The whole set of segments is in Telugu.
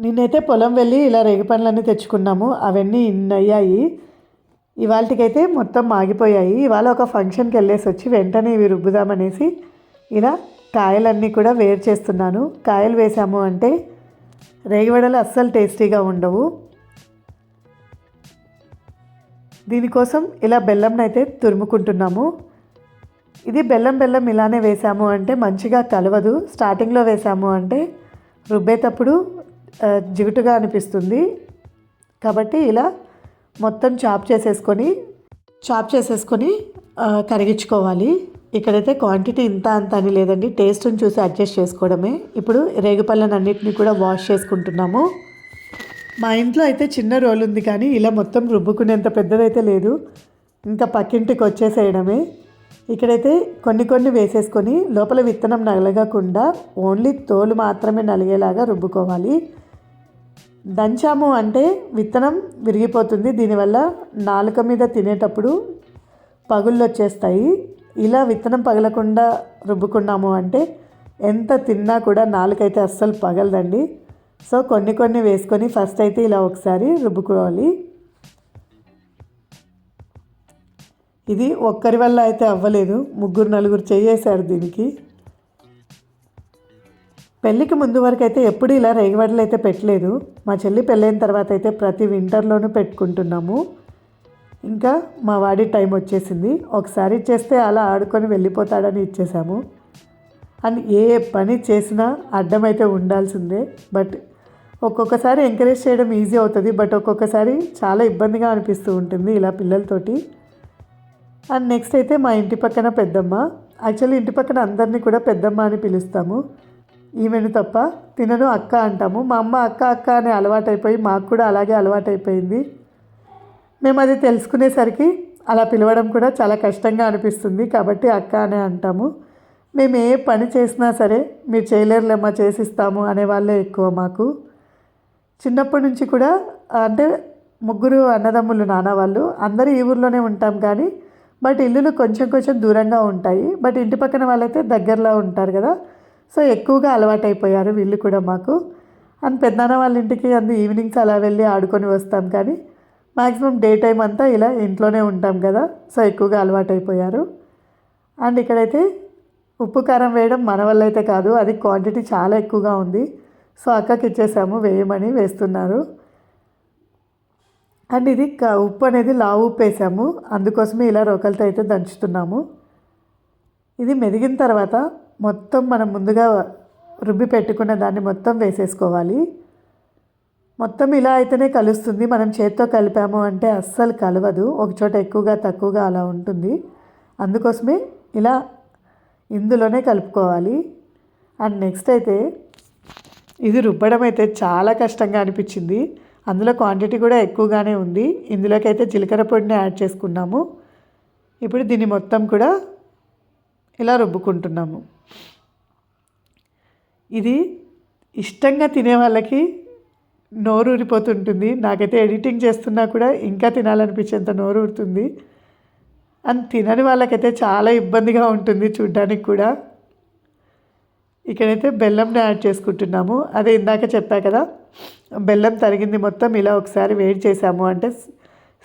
నిన్నైతే పొలం వెళ్ళి ఇలా రేగి పండ్లన్నీ తెచ్చుకున్నాము. అవన్నీ ఇన్ని అయ్యాయి ఇవాళకైతే మొత్తం ఆగిపోయాయి. ఇవాళ ఒక ఫంక్షన్కి వెళ్ళేసి వచ్చి వెంటనే ఇవి రుబ్బుదామనేసి ఇలా కాయలన్నీ కూడా వేరు చేస్తున్నాను. కాయలు వేసాము అంటే రేగివడలు అస్సలు టేస్టీగా ఉండవు. దీనికోసం ఇలా బెల్లంనైతే తురుముకుంటున్నాము. ఇది బెల్లం బెల్లం ఇలానే వేసాము అంటే మంచిగా కలవదు. స్టార్టింగ్లో వేసాము అంటే రుబ్బేటప్పుడు జిగుటుగా అనిపిస్తుంది. కాబట్టి ఇలా మొత్తం చాప్ చేసేసుకొని చాప్ చేసేసుకొని కరిగించుకోవాలి. ఇక్కడైతే క్వాంటిటీ ఇంత అంత అని లేదండి. టేస్ట్ని చూసి అడ్జస్ట్ చేసుకోవడమే. ఇప్పుడు రేగుపళ్ళని కూడా వాష్ చేసుకుంటున్నాము. మా ఇంట్లో అయితే చిన్న రోల్ ఉంది కానీ ఇలా మొత్తం రుబ్బుకునేంత పెద్దదైతే లేదు. ఇంకా పక్కింటికి వచ్చేసేయడమే. ఇక్కడైతే కొన్ని కొన్ని వేసేసుకొని లోపల విత్తనం నలగకుండా ఓన్లీ తోలు మాత్రమే నలిగేలాగా రుబ్బుకోవాలి. దంచాము అంటే విత్తనం విరిగిపోతుంది. దీనివల్ల నాలుక మీద తినేటప్పుడు పగుళ్ళు వచ్చేస్తాయి. ఇలా విత్తనం పగలకుండా రుబ్బుకున్నాము అంటే ఎంత తిన్నా కూడా నాలుకైతే అస్సలు పగలదండి. సో కొన్ని కొన్ని వేసుకొని ఫస్ట్ అయితే ఇలా ఒకసారి రుబ్బుకోవాలి. ఇది ఒక్కరి వల్ల అయితే అవ్వలేదు. ముగ్గురు నలుగురు చేయేశారు దీనికి. పెళ్ళికి ముందు వరకు అయితే ఎప్పుడు ఇలా రేగివడలు అయితే పెట్టలేదు. మా చెల్లి పెళ్ళైన తర్వాత అయితే ప్రతి వింటర్లోనూ పెట్టుకుంటున్నాము. ఇంకా మా వాడి టైం వచ్చేసింది. ఒకసారి ఇచ్చేస్తే అలా ఆడుకొని వెళ్ళిపోతాడని ఇచ్చేసాము. అండ్ ఏ పని చేసినా అడ్డం అయితే ఉండాల్సిందే. బట్ ఒక్కొక్కసారి ఎంకరేజ్ చేయడం ఈజీ అవుతుంది. బట్ ఒక్కొక్కసారి చాలా ఇబ్బందిగా అనిపిస్తూ ఉంటుంది ఇలా పిల్లలతోటి. అండ్ నెక్స్ట్ అయితే మా ఇంటి పక్కన పెద్దమ్మ. యాక్చువల్లీ ఇంటి పక్కన అందరినీ కూడా పెద్దమ్మ అని పిలుస్తాము. ఈమెను తప్ప తినను అక్క అంటాము. మా అమ్మ అక్క అక్క అనే అలవాటైపోయి మాకు కూడా అలాగే అలవాటైపోయింది. మేము అది తెలుసుకునేసరికి అలా పిలవడం కూడా చాలా కష్టంగా అనిపిస్తుంది. కాబట్టి అక్క అనే అంటాము. మేము ఏ పని చేసినా సరే మీరు చేయలేరులేమ్మా చేసిస్తాము అనేవాళ్ళే ఎక్కువ మాకు. చిన్నప్పటి నుంచి కూడా అంటే ముగ్గురు అన్నదమ్ములు నాన్న వాళ్ళు అందరూ ఈ ఊర్లోనే ఉంటాం. కానీ బట్ ఇల్లులు కొంచెం కొంచెం దూరంగా ఉంటాయి. బట్ ఇంటి పక్కన వాళ్ళైతే దగ్గరలో ఉంటారు కదా. సో ఎక్కువగా అలవాటైపోయారు వీళ్ళు కూడా మాకు. అండ్ పెద్దనాన్న వాళ్ళ ఇంటికి అందు ఈవినింగ్స్ అలా వెళ్ళి ఆడుకొని వస్తాం కానీ మ్యాక్సిమం డే టైం అంతా ఇలా ఇంట్లోనే ఉంటాం కదా. సో ఎక్కువగా అలవాటైపోయారు. అండ్ ఇక్కడైతే ఉప్పు కారం వేయడం మన వల్ల అయితే కాదు. అది క్వాంటిటీ చాలా ఎక్కువగా ఉంది. సో అక్కకి ఇచ్చేసాము వేయమని వేస్తున్నారు. అండ్ ఇది ఉప్పు అనేది లావు ఉప్పు వేసాము. అందుకోసమే ఇలా రోకలతో అయితే దంచుతున్నాము. ఇది మెదిగిన తర్వాత మొత్తం మనం ముందుగా రుబ్బి పెట్టుకున్న దాన్ని మొత్తం వేసేసుకోవాలి. మొత్తం ఇలా అయితేనే కలుస్తుంది. మనం చేత్తో కలిపాము అంటే అస్సలు కలవదు. ఒకచోట ఎక్కువగా తక్కువగా అలా ఉంటుంది. అందుకోసమే ఇలా ఇందులోనే కలుపుకోవాలి. అండ్ నెక్స్ట్ అయితే ఇది రుబ్బడం అయితే చాలా కష్టంగా అనిపించింది. అందులో క్వాంటిటీ కూడా ఎక్కువగానే ఉంది. ఇందులోకి అయితే జీలకర్ర పొడిని యాడ్ చేసుకున్నాము. ఇప్పుడు దీన్ని మొత్తం కూడా ఇలా రుబ్బుకుంటున్నాము. ఇది ఇష్టంగా తినే వాళ్ళకి నోరు ఊరిపోతుంటుంది. నాకైతే ఎడిటింగ్ చేస్తున్నా కూడా ఇంకా తినాలనిపించేంత నోరు ఊరుతుంది. అండ్ తినని వాళ్ళకైతే చాలా ఇబ్బందిగా ఉంటుంది చూడ్డానికి కూడా. ఇక్కడైతే బెల్లంని యాడ్ చేసుకుంటున్నాము. అదే ఇందాక చెప్పా కదా బెల్లం తరిగింది మొత్తం ఇలా ఒకసారి వేడి చేసాము అంటే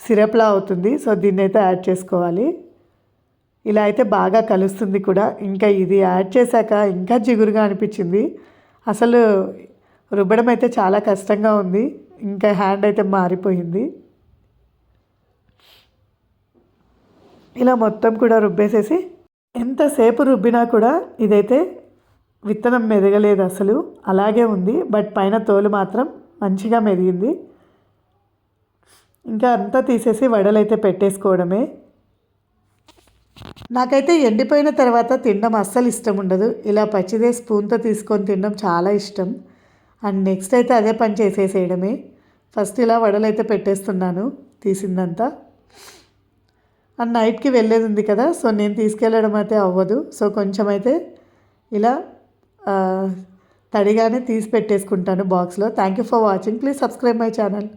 సిరప్లా అవుతుంది. సో దీన్ని అయితే యాడ్ చేసుకోవాలి. ఇలా అయితే బాగా కలుస్తుంది కూడా. ఇంకా ఇది యాడ్ చేశాక ఇంకా జిగురుగా అనిపించింది. అసలు రుబ్బడం అయితే చాలా కష్టంగా ఉంది. ఇంకా హ్యాండ్ అయితే మారిపోయింది. ఇలా మొత్తం కూడా రుబ్బేసేసి ఎంతసేపు రుబ్బినా కూడా ఇదైతే విత్తనం మెదగలేదు అసలు. అలాగే ఉంది. బట్ పైన తోలు మాత్రం మంచిగా మెదిగింది. ఇంకా అంతా తీసేసి వడలైతే పెట్టేసుకోవడమే. నాకైతే ఎండిపోయిన తర్వాత తినడం అస్సలు ఇష్టం ఉండదు. ఇలా పచ్చిదే స్పూన్తో తీసుకొని తినడం చాలా ఇష్టం. అండ్ నెక్స్ట్ అయితే అదే పని చేసేసేయడమే. ఫస్ట్ ఇలా వడలైతే పెట్టేస్తున్నాను తీసిందంతా. అండ్ నైట్కి వెళ్ళేది ఉంది కదా సో నేను తీసుకెళ్ళడం అయితే అవ్వదు. సో కొంచెం అయితే ఇలా తడిగానే తీసి పెట్టేసుకుంటాను బాక్స్లో thank you for watching please subscribe my channel